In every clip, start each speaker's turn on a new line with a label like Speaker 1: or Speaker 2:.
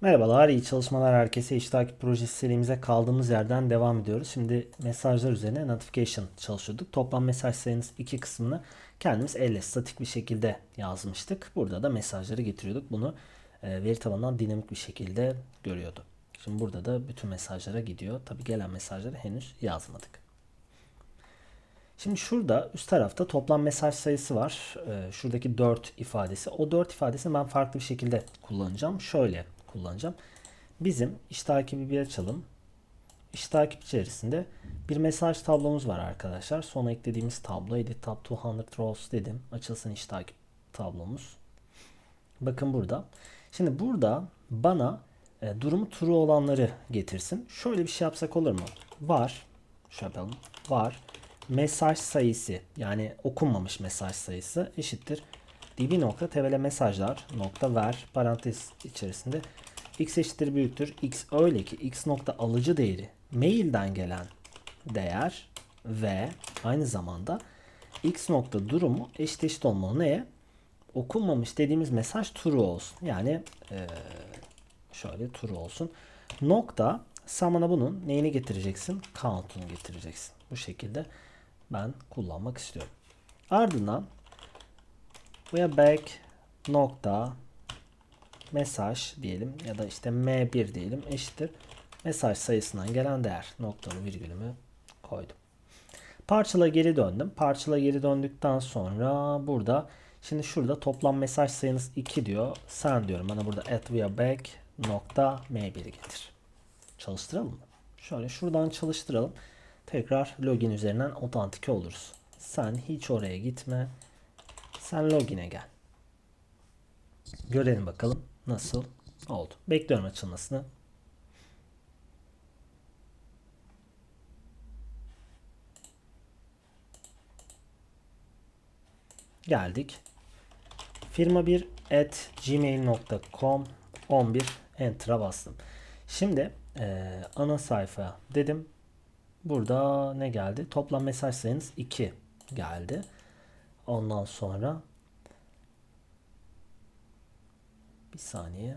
Speaker 1: Merhabalar, iyi çalışmalar herkese. İş takip projesi serimize kaldığımız yerden devam ediyoruz. Şimdi mesajlar üzerine notification çalışıyorduk. Toplam mesaj sayınız iki kısmını kendimiz elle statik bir şekilde yazmıştık. Burada da mesajları getiriyorduk. Bunu e, veri tabanından dinamik bir şekilde görüyordu. Şimdi burada da bütün mesajlara gidiyor. Tabi gelen mesajları henüz yazmadık. Şimdi şurada üst tarafta toplam mesaj sayısı var. Ee, şuradaki 4 ifadesi. O 4 ifadesini ben farklı bir şekilde kullanacağım. Şöyle kullanacağım. Bizim iş takibi bir açalım. İş takip içerisinde bir mesaj tablomuz var arkadaşlar. Sonra eklediğimiz tablo edit tab 200 rows dedim. Açılsın iş takip tablomuz. Bakın burada. Şimdi burada bana e, durumu true olanları getirsin. Şöyle bir şey yapsak olur mu? Var. Şöyle yapalım. Var. Mesaj sayısı yani okunmamış mesaj sayısı eşittir. db nokta tevele mesajlar nokta ver parantez içerisinde x eşittir büyüktür. x öyle ki x nokta alıcı değeri mailden gelen değer ve aynı zamanda x nokta durumu eşit eşit olmalı. Neye? Okunmamış dediğimiz mesaj true olsun. Yani şöyle true olsun. Nokta sen bunun neyini getireceksin? Count'unu getireceksin. Bu şekilde ben kullanmak istiyorum. Ardından buraya back nokta mesaj diyelim ya da işte m1 diyelim eşittir mesaj sayısından gelen değer noktalı virgülümü koydum. Parçala geri döndüm. Parçala geri döndükten sonra burada şimdi şurada toplam mesaj sayınız 2 diyor. Sen diyorum bana burada at via back nokta m1'i getir. Çalıştıralım mı? Şöyle şuradan çalıştıralım. Tekrar login üzerinden otantike oluruz. Sen hiç oraya gitme. Sen login'e gel. Görelim bakalım nasıl oldu. Bekliyorum açılmasını. Geldik. Firma 1 at gmail.com 11 enter'a bastım. Şimdi eee, ana sayfa dedim. Burada ne geldi? Toplam mesaj sayınız 2 geldi. Ondan sonra bir saniye.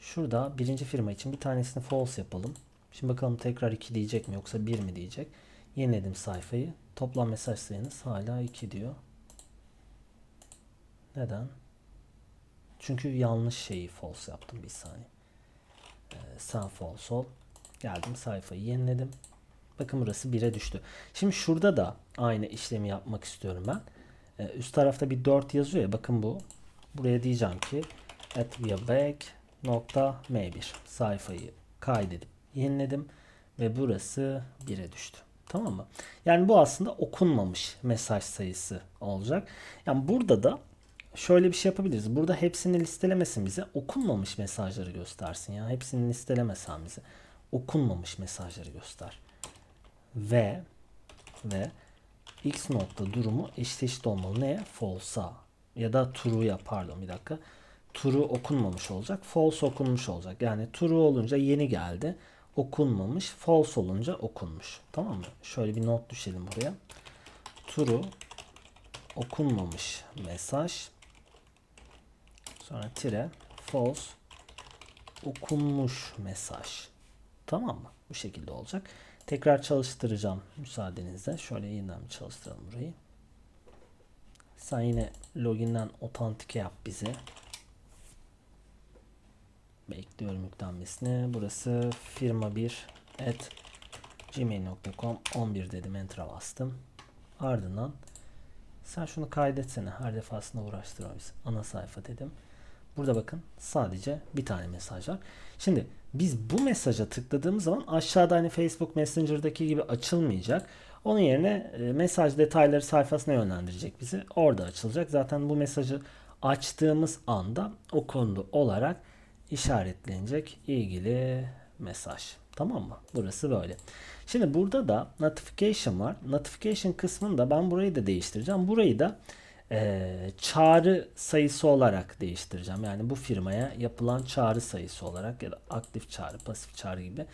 Speaker 1: Şurada birinci firma için bir tanesini false yapalım. Şimdi bakalım tekrar 2 diyecek mi yoksa 1 mi diyecek. Yeniledim sayfayı. Toplam mesaj sayınız hala 2 diyor. Neden? Çünkü yanlış şeyi false yaptım bir saniye. Ee, sen false ol. Geldim sayfayı yeniledim. Bakın burası 1'e düştü. Şimdi şurada da aynı işlemi yapmak istiyorum ben. Ee, üst tarafta bir 4 yazıyor ya. Bakın bu. Buraya diyeceğim ki at via back nokta m1 sayfayı kaydedip yeniledim ve burası 1'e düştü. Tamam mı? Yani bu aslında okunmamış mesaj sayısı olacak. Yani burada da şöyle bir şey yapabiliriz. Burada hepsini listelemesin bize. Okunmamış mesajları göstersin ya. Hepsini listelemesen bize. Okunmamış mesajları göster ve ve x nokta durumu eşit eşit olmalı. Neye? False'a ya da true'ya pardon bir dakika. True okunmamış olacak. False okunmuş olacak. Yani true olunca yeni geldi. Okunmamış. False olunca okunmuş. Tamam mı? Şöyle bir not düşelim buraya. True okunmamış mesaj. Sonra tire false okunmuş mesaj. Tamam mı? Bu şekilde olacak. Tekrar çalıştıracağım müsaadenizle. Şöyle yeniden bir çalıştıralım burayı. Sen yine loginden otantike yap bize. Bekliyorum yüklenmesini. Burası firma 1 at gmail.com 11 dedim enter'a bastım. Ardından sen şunu kaydetsene. Her defasında uğraştırma. Ana sayfa dedim. Burada bakın sadece bir tane mesaj var. Şimdi biz bu mesaja tıkladığımız zaman aşağıda hani Facebook Messenger'daki gibi açılmayacak. Onun yerine e, mesaj detayları sayfasına yönlendirecek bizi. Orada açılacak. Zaten bu mesajı açtığımız anda okundu olarak işaretlenecek ilgili mesaj. Tamam mı? Burası böyle. Şimdi burada da notification var. Notification kısmında ben burayı da değiştireceğim. Burayı da e, çağrı sayısı olarak değiştireceğim. Yani bu firmaya yapılan çağrı sayısı olarak ya da aktif çağrı, pasif çağrı gibi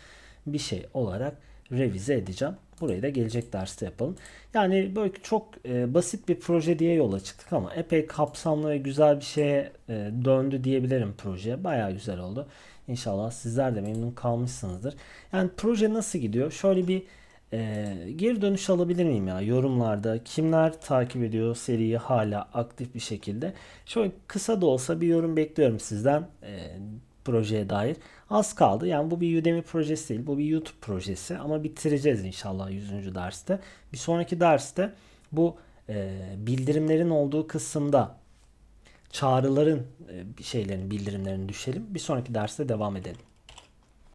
Speaker 1: bir şey olarak revize edeceğim. Burayı da gelecek derste yapalım. Yani böyle çok e, basit bir proje diye yola çıktık ama epey kapsamlı ve güzel bir şeye e, döndü diyebilirim proje. Bayağı güzel oldu. İnşallah sizler de memnun kalmışsınızdır. Yani proje nasıl gidiyor? Şöyle bir e, geri dönüş alabilir miyim ya yorumlarda? Kimler takip ediyor seriyi hala aktif bir şekilde? Şöyle kısa da olsa bir yorum bekliyorum sizden e, projeye dair. Az kaldı. Yani bu bir Udemy projesi değil. Bu bir YouTube projesi. Ama bitireceğiz inşallah 100. derste. Bir sonraki derste bu e, bildirimlerin olduğu kısımda çağrıların e, şeylerin bildirimlerini düşelim. Bir sonraki derste devam edelim.